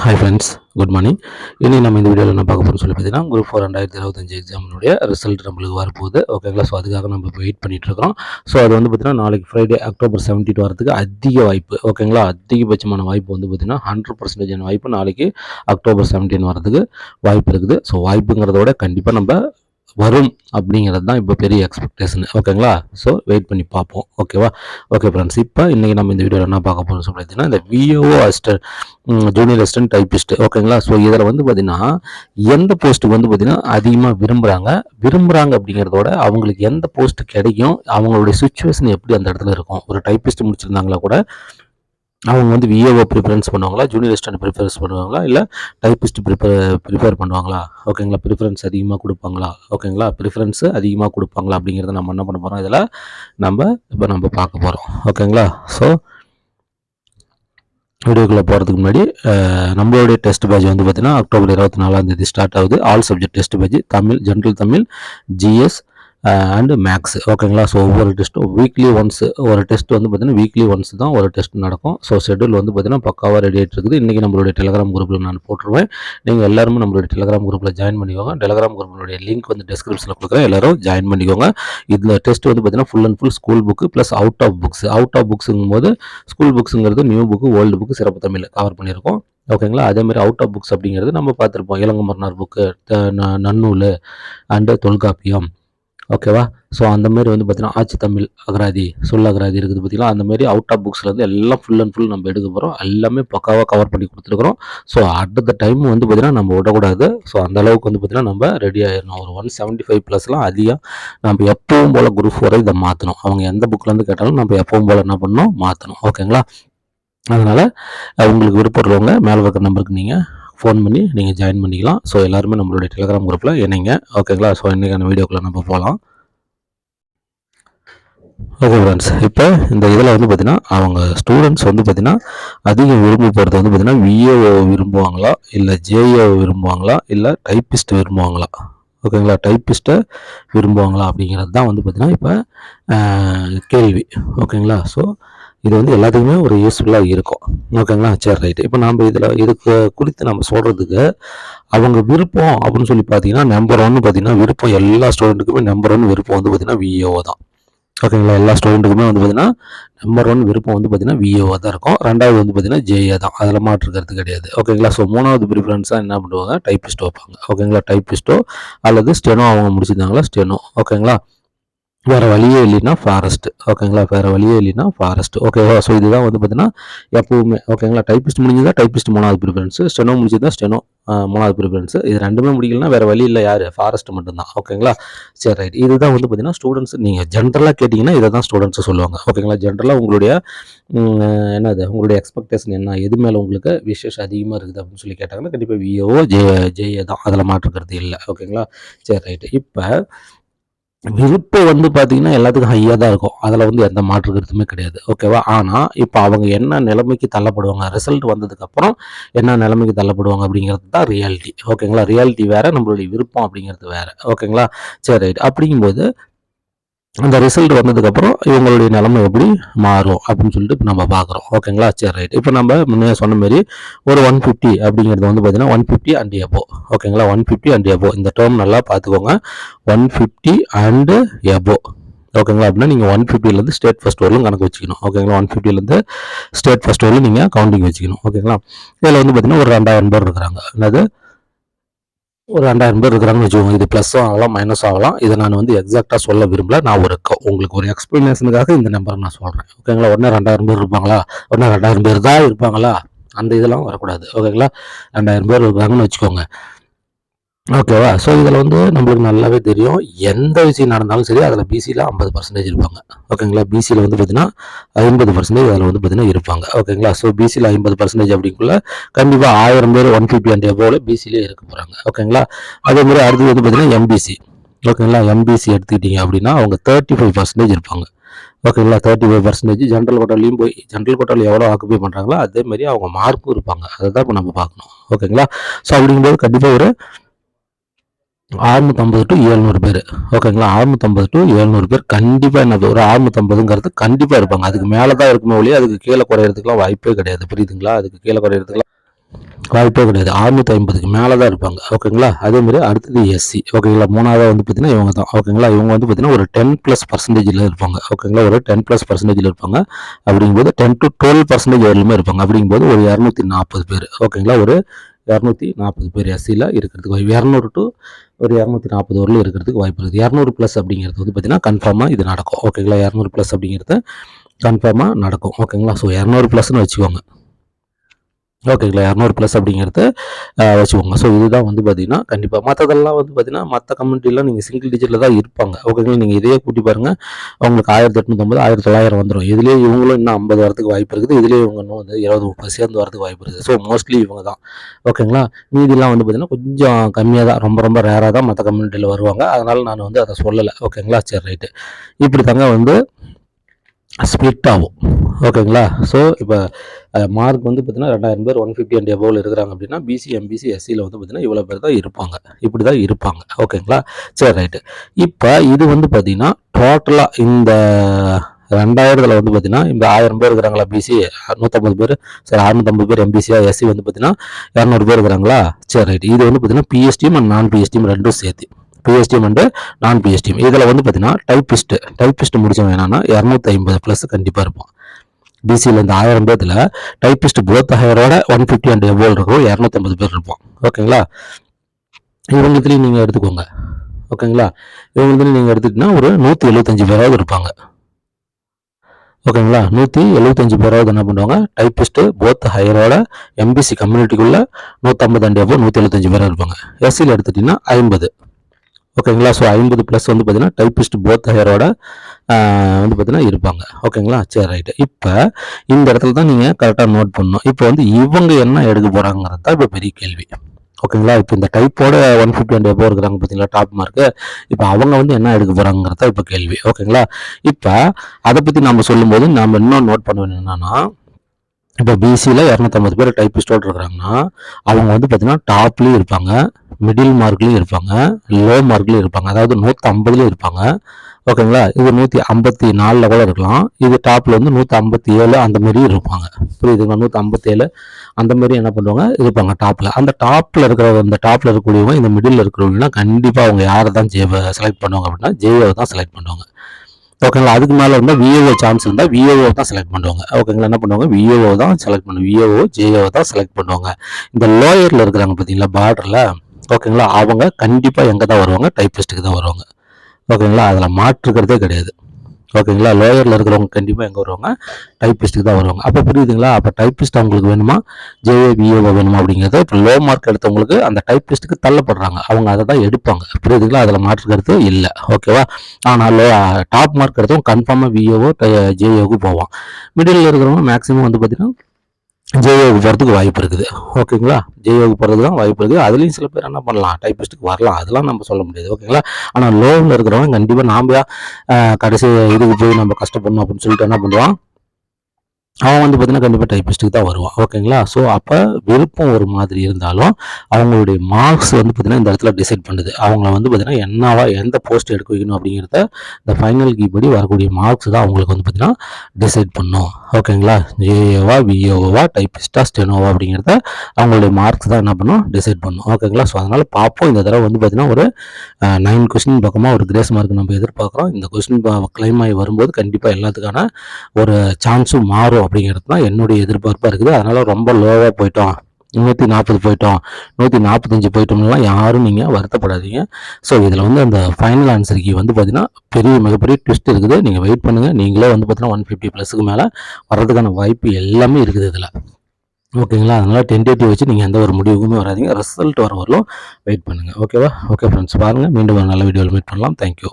Hi friends good morning இன்றைக்கி நம்ம இந்த வீடியோவில் என்ன பார்க்க போகிறோம் சொல்லி பார்த்தீங்கன்னா குரூப் ஃபோர் ரெண்டாயிரத்தி இருபத்தஞ்சு எக்ஸாமினுடைய ரிசல்ட் நம்மளுக்கு வரப்போகுது. ஓகேங்களா ஸோ அதுக்காக நம்ம இப்போ வெயிட் பண்ணிகிட்ருக்கோம் ஸோ அது வந்து பார்த்தீங்கன்னா நாளைக்கு ஃப்ரைடே அக்டோபர் செவன்டீன் வரதுக்கு அதிக வாய்ப்பு. ஓகேங்களா அதிகபட்சமான வாய்ப்பு வந்து பார்த்தீங்கன்னா ஹண்ட்ரட் பர்சன்டேஜான வாய்ப்பு நாளைக்கு அக்டோபர் செவன்டீன் வரதுக்கு வாய்ப்பு இருக்குது. ஸோ வாய்ப்புங்கிறத விட கண்டிப்பாக நம்ம வரும் அப்படிங்கிறது தான் இப்போ பெரிய எக்ஸ்பெக்டேஷன் ஓகேங்களா ஸோ வெயிட் பண்ணி பார்ப்போம். ஓகேவா ஓகே ஃப்ரெண்ட்ஸ் இப்போ இன்றைக்கி நம்ம இந்த வீடியோவில் என்ன பார்க்க போகிறோம் சொல்லி பார்த்தீங்கன்னா இந்த VAO assistant junior assistant typist ஓகேங்களா ஸோ இதில் வந்து பார்த்திங்கன்னா எந்த போஸ்ட்டுக்கு வந்து பார்த்தீங்கன்னா அதிகமாக விரும்புகிறாங்க விரும்புகிறாங்க அப்படிங்கிறதோட அவங்களுக்கு எந்த போஸ்ட்டு கிடைக்கும்? அவங்களுடைய சுச்சுவேஷன் எப்படி அந்த இடத்துல இருக்கும்? ஒரு டைப்பிஸ்ட் முடிச்சிருந்தாங்களா கூட அவங்க வந்து விஏஓ ப்ரிஃபரன்ஸ் பண்ணுவாங்களா? ஜூனியர் அசிஸ்டன்ட் ப்ரிஃபரன்ஸ் பண்ணுவாங்களா? இல்லை டைப்பிஸ்ட் ப்ரிப்பர் ப்ரிப்பேர் பண்ணுவாங்களா? ஓகேங்களா ப்ரிஃபரன்ஸ் அதிகமாக கொடுப்பாங்களா? ஓகேங்களா ப்ரிஃபரன்ஸ் அதிகமாக கொடுப்பாங்களா? அப்படிங்கிறத நம்ம என்ன பண்ண போகிறோம் இதில் நம்ம இப்போ நம்ம பார்க்க போகிறோம் ஓகேங்களா ஸோ வீடியோக்குள்ளே போகிறதுக்கு முன்னாடி நம்மளுடைய டெஸ்ட் பேஜ் வந்து பார்த்தீங்கன்னா அக்டோபர் இருபத்தி நாலாம் தேதி ஸ்டார்ட் ஆகுது. All subject test page Tamil general Tamil GS and maths ஓகேங்களா ஸோ ஒவ்வொரு டெஸ்ட்டும் வீக்லி ஒன்ஸ் ஒரு டெஸ்ட் வந்து பார்த்தீங்கன்னா வீக்லி ஒன்ஸ் தான் ஒரு டெஸ்ட் நடக்கும். ஸோ ஷெட்யூல் வந்து பார்த்தீங்கன்னா பக்காவாக ரெடி ஆகிட்டு இருக்குது. இன்றைக்கி நம்மளுடைய டெலகிராம் குரூப்பில் நான் போட்டுருவேன். நீங்கள் எல்லாருமே நம்மளுடைய டெலகிராம் குரூப்பில் ஜாயின் பண்ணிக்கோங்க. டெலகிராம் குரூப்பினுடைய லிங்க் வந்து டிஸ்கிரிப்ஷனில் கொடுக்குறேன். எல்லாரும் ஜாயின் பண்ணிக்கோங்க. இதில் டெஸ்ட் வந்து பார்த்தீங்கன்னா full and full school book plus out of books out of புக்ஸுங்கும் போது ஸ்கூல் புக்ஸுங்கிறது நியூ புக்கு ஓல்டு புக்கு சிறப்பு தமிழ் கவர் பண்ணியிருக்கோம். ஓகேங்களா அதே மாதிரி அவுட் ஆஃப் புக்ஸ் அப்படிங்கிறது நம்ம பார்த்துருப்போம். இளங்கமர்னார் புக்கு நன்னூல் அண்டு தொல்காப்பியம். ஓகேவா ஸோ அந்த மாதிரி வந்து பார்த்தீங்கன்னா ஆட்சி தமிழ் அகராதி சொல் அகராதி இருக்குது பார்த்தீங்களா அந்த மாதிரி அவுட் ஆஃப் புக்ஸ்லேருந்து எல்லாம் ஃபுல் அண்ட் ஃபுல் நம்ம எடுக்க போகிறோம் எல்லாமே பக்காவாக கவர் பண்ணி கொடுத்துருக்குறோம். ஸோ அட் த டைம் வந்து பார்த்திங்கன்னா நம்ம விடக்கூடாது. ஸோ அந்த அளவுக்கு வந்து பார்த்திங்கன்னா நம்ம ரெடி ஆயிடணும். ஒரு ஒன் செவன்ட்டி ஃபைவ் ப்ளஸ்லாம் அதிகம். நம்ம எப்பவும் போல் குரூப் ஃபோரை இதை மாற்றணும் அவங்க எந்த புக்லேருந்து கேட்டாலும் நம்ம எப்பவும் போல் என்ன பண்ணணும்? மாற்றணும் ஓகேங்களா அதனால் உங்களுக்கு விருப்பம் உள்ளவங்க மேலே இருக்கிற நம்பருக்கு நீங்கள் ஃபோன் பண்ணி நீங்கள் ஜாயின் பண்ணிக்கலாம். ஸோ எல்லாருமே நம்மளுடைய டெலிகிராம் குரூப்பில் இணைங்க. ஓகேங்களா ஸோ இன்றைக்கான வீடியோக்குள்ளே நம்ம போகலாம் ஓகே ஃப்ரெண்ட்ஸ் இப்போ இந்த இதில் வந்து பார்த்திங்கன்னா அவங்க ஸ்டூடெண்ட்ஸ் வந்து பார்த்தீங்கன்னா அதிகம் விரும்ப போகிறது வந்து பார்த்தீங்கன்னா விஏஓ விரும்புவாங்களா? இல்லை ஜேஏஓ விரும்புவாங்களா? இல்லை டைப்பிஸ்ட் விரும்புவாங்களா? ஓகேங்களா டைப்பிஸ்ட்டை விரும்புவாங்களா? அப்படிங்கிறது தான் வந்து பார்த்திங்கன்னா இப்போ கேள்வி. ஓகேங்களா ஸோ இது வந்து எல்லாத்துக்குமே ஒரு யூஸ்ஃபுல்லாக இருக்கும். ஓகேங்களா சரி ரைட் இப்போ நம்ம இதில் இதுக்கு குறித்து நம்ம சொல்கிறதுக்கு அவங்க விருப்பம் அப்படின்னு சொல்லி பார்த்தீங்கன்னா நம்பர் ஒன்று பார்த்தீங்கன்னா விருப்பம் எல்லா ஸ்டூடெண்ட்டுக்குமே நம்பர் ஒன் விருப்பம் வந்து பார்த்தீங்கன்னா விஏஓ தான். ஓகேங்களா எல்லா ஸ்டூடெண்ட்டுக்குமே வந்து பார்த்தீங்கன்னா நம்பர் ஒன் விருப்பம் வந்து பார்த்தீங்கன்னா விஏஓ தான் இருக்கும். ரெண்டாவது வந்து பார்த்தீங்கன்னா ஜேஏ தான். அதில் மாற்றுக்கிறது கிடையாது. ஓகேங்களா ஸோ மூணாவது ப்ரிஃபரன்ஸாக என்ன பண்ணுவாங்க? டைப்பிஸ்ட் வைப்பாங்க. ஓகேங்களா டைப்பிஸ்ட்டோ அல்லது ஸ்டெனோ அவங்க முடிச்சிருந்தாங்களா? ஸ்டெனோ ஓகேங்களா வேறு வழியே இல்லைன்னா ஃபாரஸ்ட் ஓகேங்களா வேறு வழியே இல்லைன்னா ஃபாரஸ்ட் ஓகேவா ஸோ இதுதான் வந்து பார்த்தீங்கன்னா எப்பவுமே ஓகேங்களா டைப்பிஸ்ட் முடிஞ்சதா டைப்பிஸ்ட் மூணாவது ப்ரிஃபரன்ஸ் ஸ்டெனோ முடிஞ்சதா ஸ்டெனோ மூணாவது ப்ரிஃபரன்ஸ் இது ரெண்டுமே முடிக்கலனா வேறு வழி இல்லை யார்? ஃபாரஸ்ட் மட்டும்தான். ஓகேங்களா சரி ரைட் இதுதான் வந்து பார்த்தீங்கன்னா ஸ்டூடெண்ட்ஸ் நீங்கள் ஜென்ரலாக கேட்டிங்கன்னா இதை தான் ஸ்டூடெண்ட்ஸ் சொல்லுவாங்க ஓகேங்களா ஜென்ரலாக உங்களுடைய என்னது? உங்களுடைய எக்ஸ்பெக்டேஷன் என்ன? எது மேலே உங்களுக்கு விசேஷ அதிகமாக இருக்குது அப்படின்னு சொல்லி கேட்டாங்கன்னா கண்டிப்பாக விஏஓ ஜே ஜேஏ தான். அதில் மாற்றுக்கிறது இல்லை. ஓகேங்களா சரி ரைட்டு இப்போ விருப்பம் வந்து பார்த்தீங்கன்னா எல்லாத்துக்கும் ஹையாக தான் இருக்கும். அதில் வந்து எந்த மாற்று கருத்துமே கிடையாது. ஓகேவா ஆனால் இப்போ அவங்க என்ன நிலைமைக்கு தள்ளப்படுவாங்க? ரிசல்ட் வந்ததுக்கப்புறம் என்ன நிலைமைக்கு தள்ளப்படுவாங்க அப்படிங்கிறது தான் ரியாலிட்டி ஓகேங்களா ரியாலிட்டி வேறு நம்மளுடைய விருப்பம் அப்படிங்கிறது வேறு. ஓகேங்களா சரி ரைட் அப்படிங்கும்போது அந்த ரிசல்ட் வந்ததுக்கப்புறம் இவங்களுடைய நிலைமை எப்படி மாறும் அப்படின்னு சொல்லிட்டு இப்போ நம்ம பார்க்குறோம். ஓகேங்களா சரி ரைட் இப்போ நம்ம முன்னே சொன்ன மாதிரி ஒரு ஒன் ஃபிஃப்டி அப்படிங்கிறது வந்து பார்த்தீங்கன்னா ஒன் ஃபிஃப்டி அண்ட் எபோ ஓகேங்களா ஒன் ஃபிஃப்டி அண்ட் எபோ இந்த டேர்ம் நல்லா பார்த்துக்கோங்க. ஒன் ஃபிஃப்டி அண்டு எபோ ஓகேங்களா அப்படின்னா நீங்கள் ஒன் ஃபிஃப்டிலேருந்து ஸ்டேட் ஃபஸ்ட் வரலும் கணக்கு வச்சுக்கணும். ஓகேங்களா ஒன் ஃபிஃப்டிலேருந்து ஸ்டேட் ஃபஸ்ட் வரலும் நீங்கள் கவுண்டிங் வச்சுக்கணும். ஓகேங்களா இதில் வந்து பார்த்தீங்கன்னா ஒரு ரெண்டாயிரம் பேர் இருக்கிறாங்க. என்னது? ஒரு ரெண்டாயிரம் பேர் இருக்கிறாங்கன்னு வச்சுக்கோங்க. இது ப்ளஸ்ஸும் ஆகலாம் மைனஸும் ஆகலாம். இதை நான் வந்து எக்ஸாக்டாக சொல்ல விரும்பல. நான் ஒரு க- உங்களுக்கு ஒரு எக்ஸ்பிளனேஷனுக்காக இந்த நம்பரை நான் சொல்கிறேன் ஓகேங்களா உடனே ரெண்டாயிரம் பேர் இருப்பாங்களா? உடனே ரெண்டாயிரம் பேர் தான் இருப்பாங்களா? அந்த இதெல்லாம் வரக்கூடாது. ஓகேங்களா ரெண்டாயிரம் பேர் இருக்காங்கன்னு வச்சுக்கோங்க. ஓகேவா ஸோ இதில் வந்து நம்மளுக்கு நல்லாவே தெரியும். எந்த விஷயம் நடந்தாலும் சரி அதில் பிசியில் ஐம்பது பர்சன்டேஜ் இருப்பாங்க. ஓகேங்களா பிசியில் வந்து பார்த்தீங்கன்னா ஐம்பது பர்சன்டேஜ் அதில் வந்து பார்த்தீங்கன்னா இருப்பாங்க. ஓகேங்களா ஸோ பிசியில் ஐம்பது பர்சன்டேஜ் அப்படிங்குள்ள கண்டிப்பாக ஆயிரம் பேர் ஒன் ஃபிஃப்டி அண்ட் எவ்வளோ பிசியிலே இருக்க போகிறாங்க ஓகேங்களா அதே மாதிரி அடுத்து வந்து பார்த்தீங்கன்னா எம்பிசி ஓகேங்களா எம்பிசி எடுத்துக்கிட்டீங்க அப்படின்னா அவங்க தேர்ட்டி ஃபைவ் பர்சன்டேஜ் இருப்பாங்க. ஓகேங்களா தேர்ட்டி ஃபைவ் பர்சன்டேஜ் ஜென்ரல் கோட்டாலையும் போய் ஜென்ரல் கோட்டாவில் எவ்வளோ ஆக்குபை பண்ணுறாங்களோ அதே மாதிரி அவங்க மார்க்கும் இருப்பாங்க. அதை தான் இப்போ நம்ம பார்க்கணும். ஓகேங்களா ஸோ அப்படிங்கும்போது கண்டிப்பாக ஒரு அறுநூத்தம்பது டு ஏழ்நூறு பேர். ஓகேங்களா அறுநூத்தம்பது டு ஏழ்நூறு பேர் கண்டிப்பாக என்னது? ஒரு அறுநூத்தம்பதுங்கிறது கண்டிப்பாக இருப்பாங்க. அதுக்கு மேலே தான் இருக்குமே ஒழிய அதுக்கு கீழே குறையிறதுக்குலாம் வாய்ப்பே கிடையாது. புரியுதுங்களா? அதுக்கு கீழே குறையிறதுக்குலாம் வாய்ப்பே கிடையாது. அறுநூற்றி ஐம்பதுக்கு மேலே தான் இருப்பாங்க ஓகேங்களா அதே மாதிரி அடுத்தது எஸ்சி ஓகேங்களா மூணாவது வந்து பார்த்தீங்கன்னா இவங்க தான் ஓகேங்களா இவங்க வந்து பார்த்தீங்கன்னா ஒரு டென் ப்ளஸ் பர்சன்டேஜில் இருப்பாங்க. ஓகேங்களா ஒரு டென் ப்ளஸ் பர்சன்டேஜில் இருப்பாங்க. அப்படிங்கும்போது டென் டு டுவெல் பர்சன்டேஜ் வரலுமே இருப்பாங்க. அப்படிங்கும்போது ஒரு இரநூத்தி நாற்பது பேர். ஓகேங்களா ஒரு இரநூத்தி நாற்பது பேர் எஸ்சியில் இருக்கிறதுக்கு வாய்ப்பு இரநூறு டு ஒரு இரநூத்தி நாற்பது வரலும் இருக்கிறதுக்கு வாய்ப்பு இருக்குது. இரநூறு ப்ளஸ் அப்படிங்கிறது வந்து பார்த்தீங்கன்னா கன்ஃபார்மாக இது நடக்கும். ஓகேங்களா இரநூறு ப்ளஸ் அப்படிங்கிறது கன்ஃபார்மாக நடக்கும். ஓகேங்களா ஸோ இரநூறு ப்ளஸ்னு வச்சுக்கோங்க. ஓகேங்களா இரநூறு ப்ளஸ் அப்படிங்கிறது வச்சுக்கோங்க. ஸோ இதுதான் வந்து பார்த்தீங்கன்னா கண்டிப்பாக மற்றதெல்லாம் வந்து பார்த்தீங்கன்னா மற்ற கம்யூனிட்டிலாம் நீங்கள் சிங்கிள் டிஜிட்டில் தான் இருப்பாங்க. ஓகேங்களா நீங்கள் இதையே கூட்டி பாருங்கள் அவங்களுக்கு ஆயிரத்தி எட்நூற்றம்பது ஆயிரத்தி தொள்ளாயிரம் வந்துடும் இதுலேயே இவங்களும் இன்னும் ஐம்பது வரத்துக்கு வாய்ப்பு இருக்குது. இதுலேயே இவங்க இன்னும் வந்து இருபது முப்பது சேர்ந்து வரதுக்கு வாய்ப்பு இருக்குது. ஸோ மோஸ்ட்லி இவங்க தான். ஓகேங்களா மீதிலாம் வந்து பார்த்தீங்கன்னா கொஞ்சம் கம்மியாக தான். ரொம்ப ரொம்ப ரேராக தான் மற்ற கம்யூனிட்டியில் வருவாங்க. அதனால் நான் வந்து அதை சொல்லலை. ஓகேங்களா சரி ரைட்டு இப்படி தாங்க வந்து ஸ்ப்ளிட் ஆகும் ஓகேங்களா ஸோ இப்போ மார்க் வந்து பார்த்தீங்கன்னா ரெண்டாயிரம் பேர் ஒன் ஃபிஃப்டி அண்ட் எபோவில் இருக்கிறாங்க அப்படின்னா பிசி எம்பிசி எஸ்சியில் வந்து பார்த்தீங்கன்னா இவ்வளோ பேர் தான் இருப்பாங்க. இப்படி தான் இருப்பாங்க ஓகேங்களா சரி ரைட்டு இப்போ இது வந்து பார்த்தீங்கன்னா டோட்டலாக இந்த ரெண்டாயிரத்தில் வந்து பார்த்தீங்கன்னா இந்த ஆயிரம் பேர் இருக்கிறாங்களா பிசி நூற்றம்பது பேர். சரி அறுநூத்தம்பது பேர் எம்பிசியா எஸ்சி வந்து பார்த்தீங்கன்னா இரநூறு பேர் இருக்கிறாங்களா? சரி ரைட்டு இது வந்து பார்த்தீங்கன்னா பிஎஸ்டியும் அண்ட் நான் பிஎஸ்டியும் ரெண்டும் சேர்த்து. பிஎஸ்டிஎம் அண்டு நான் பிஎஸ்டிஎம் இதில் வந்து பார்த்தீங்கன்னா டைப்பிஸ்ட் டைப்பிஸ்ட் முடிச்சவங்க என்னன்னா இரநூத்தி ஐம்பது ப்ளஸ் கண்டிப்பாக இருப்பான் பிசியில் இந்த ஆயிரம் பேர்த்தில் டைப்பிஸ்ட் போத் ஹையரோட ஒன் ஃபிஃப்டி அண்ட் எவ்வளோ இருக்கிறோம் இரநூத்தம்பது பேர் இருப்போம் ஓகேங்களா? இவங்கத்துலேயும் நீங்கள் எடுத்துக்கோங்க. ஓகேங்களா? இவங்கத்துலேயும் நீங்கள் எடுத்துக்கிட்டிங்கன்னா ஒரு நூற்றி எழுபத்தஞ்சு பேராவது இருப்பாங்க. ஓகேங்களா? நூற்றி எழுபத்தஞ்சு பேராவது என்ன பண்ணுவாங்க? டைப்பிஸ்ட்டு போத் ஹையரோட எம்பிசி கம்யூனிட்டிக்குள்ளே நூற்றம்பது அண்டு எவ்வளோ நூற்றி எழுபத்தஞ்சு பேராக இருப்பாங்க. எஸ்சியில் எடுத்துட்டிங்கன்னா ஐம்பது. ஓகேங்களா? ஸோ ஐம்பது ப்ளஸ் வந்து பார்த்தீங்கன்னா டைப்பிஸ்ட் போத் ஹையரோட வந்து பார்த்தீங்கன்னா இருப்பாங்க. ஓகேங்களா? சரி ரைட்டு இப்போ இந்த இடத்துல தான் நீங்கள் கரெக்டாக நோட் பண்ணணும். இப்போ வந்து இவங்க என்ன எடுக்க போகிறாங்கிறது தான் இப்போ பெரிய கேள்வி. ஓகேங்களா? இப்போ இந்த டைப்போட ஒன் ஃபிஃப்டி அண்ட் எபோ இருக்கிறாங்க பார்த்தீங்களா டாப் மார்க்கு இப்போ அவங்க வந்து என்ன எடுக்க போகிறாங்கிறத இப்போ கேள்வி. ஓகேங்களா? இப்போ அதை பற்றி நம்ம சொல்லும்போது நம்ம இன்னும் நோட் பண்ண வேண்டிய என்னன்னா இப்போ பிசியில் இரநூத்தம்பது பேர் டைப்பிஸ்டோடு இருக்கிறாங்கன்னா அவங்க வந்து பார்த்தீங்கன்னா டாப்லேயும் இருப்பாங்க. மிடில் மார்க்லேயும் இருப்பாங்க லோ மார்க்லேயும் இருப்பாங்க அதாவது நூற்றி ஐம்பதுலேயும் இருப்பாங்க. ஓகேங்களா? இது நூற்றி ஐம்பத்தி நாலில் கூட இருக்கலாம். இது டாப்பில் வந்து நூற்றி ஐம்பத்தி ஏழு அந்த மாதிரி இருப்பாங்க. புரியுதுங்களா? நூற்றி ஐம்பத்தி ஏழு அந்த மாரி என்ன பண்ணுவாங்க? இருப்பாங்க டாப்பில் அந்த டாப்பில் இருக்கிற அந்த டாப்பில் இருக்கக்கூடியவங்க இந்த மிடில் இருக்கிறவங்கன்னா கண்டிப்பாக அவங்க யாரை தான் ஜே செலக்ட் பண்ணுவாங்க அப்படின்னா ஜேவை தான் செலக்ட் பண்ணுவாங்க. ஓகேங்களா? அதுக்கு மேலே இருந்தால் விஏஓ சான்ஸ் இருந்தால் விஏஓ தான் செலக்ட் பண்ணுவாங்க. ஓகேங்களா? என்ன பண்ணுவாங்க? விஏஓ தான் செலக்ட் பண்ணுவாங்க விஏஓ ஜேஓ தான் செலக்ட் பண்ணுவாங்க. இந்த லோயரில் இருக்கிறாங்க பார்த்தீங்களா பார்டரில் ஓகேங்களா? அவங்க கண்டிப்பாக எங்கே தான் வருவாங்க? டைப்பிஸ்ட்டுக்கு தான் வருவாங்க. ஓகேங்களா? அதில் மாற்றுக்கிறதே கிடையாது. ஓகேங்களா? லோயரில் இருக்கிறவங்க கண்டிப்பாக எங்கே வருவாங்க? டைப்பிஸ்ட்டுக்கு தான் வருவாங்க. அப்போ புரியுதுங்களா? அப்போ டைப்பிஸ்ட் அவங்களுக்கு வேணுமா? ஜேஏபிஓ வேணுமா அப்படிங்கிறத இப்போ லோ மார்க் எடுத்தவங்களுக்கு அந்த டைப்பிஸ்ட்டுக்கு தள்ளப்படுறாங்க. அவங்க அதை தான் எடுப்பாங்க. புரியுதுங்களா? அதில் மாற்றுக்கிறது இல்லை. ஓகேவா? ஆனால் லோ டாப் மார்க் எடுத்தவங்க கன்ஃபார்மாக விஏஓ ஜேஏவுக்கு போவான். மிடில் இருக்கிறவங்க மேக்ஸிமம் வந்து பார்த்திங்கன்னா ஜேயோக்கு போகிறதுக்கு வாய்ப்பு இருக்குது. ஓகேங்களா ஜேயோக்கு போகிறதுக்கு தான் வாய்ப்பு இருக்குது. அதுலேயும் சில பேர் என்ன பண்ணலாம்? டைப்பிஸ்ட்டுக்கு வரலாம். அதெல்லாம் நம்ம சொல்ல முடியாது. ஓகேங்களா ஆனால் லோவில் இருக்கிறவங்க கண்டிப்பாக நாம் கடைசி இதுக்கு போய் நம்ம கஷ்டப்படணும் அப்படின்னு சொல்லிட்டு என்ன பண்ணுவான்? அவன் வந்து பார்த்தீங்கன்னா கண்டிப்பாக டைப்பிஸ்ட்டுக்கு தான் வருவான். ஓகேங்களா ஸோ அப்போ விருப்பம் ஒரு மாதிரி இருந்தாலும் அவங்களுடைய மார்க்ஸ் வந்து பார்த்தீங்கன்னா இந்த இடத்துல டிசைட் பண்ணுது. அவங்கள வந்து பார்த்தீங்கன்னா என்னவா எந்த போஸ்ட் எடுக்க வைக்கணும் அப்படிங்கிறத இந்த ஃபைனல் கீபடி வரக்கூடிய மார்க்ஸ் தான் அவங்களுக்கு வந்து பார்த்தீங்கன்னா டிசைட் பண்ணும். ஓகேங்களா ஜேஏவா விஏஓவா டைப்பிஸ்டா ஸ்டெனோவா அப்படிங்கிறத அவங்களுடைய மார்க்ஸ் தான் என்ன பண்ணும்? டிசைட் பண்ணும். ஓகேங்களா ஸோ அதனால் பார்ப்போம். இந்த தடவை வந்து பார்த்தீங்கன்னா ஒரு நைன் கொஸ்டின் பக்கமாக ஒரு கிரேஸ் மார்க் நம்ம எதிர்பார்க்குறோம். இந்த கொஸ்டின் கிளைம் ஆகி வரும்போது கண்டிப்பாக எல்லாத்துக்கான ஒரு சான்ஸும் மாறும். அப்படிங்கிறது தான் என்னுடைய எதிர்பார்ப்பாக இருக்குது. அதனால் ரொம்ப லோவாக போயிட்டோம். நூற்றி நாற்பது போயிட்டோம். நூற்றி நாற்பத்தஞ்சு போயிட்டோம்லாம் யாரும் நீங்கள் வருத்தப்படாதீங்க. ஸோ இதில் வந்து அந்த ஃபைனல் ஆன்சருக்கு வந்து பார்த்தீங்கன்னா பெரிய மிகப்பெரிய ட்விஸ்ட் இருக்குது. நீங்கள் வெயிட் பண்ணுங்கள் நீங்களே வந்து பார்த்தீங்கன்னா ஒன் ஃபிஃப்டி ப்ளஸுக்கு மேலே வர்றதுக்கான வாய்ப்பு எல்லாமே இருக்குது இதில். ஓகேங்களா? அதனால் டென்டேட்டிவ் வச்சு நீங்கள் எந்த ஒரு முடிவுக்குமே வராதிங்க. ரிசல்ட் வர வரலும் வெயிட் பண்ணுங்கள் ஓகேவா? ஓகே ஃப்ரெண்ட்ஸ் பாருங்கள் மீண்டும் ஒரு நல்ல வீடியோவில் மீட் பண்ணலாம். தேங்க்யூ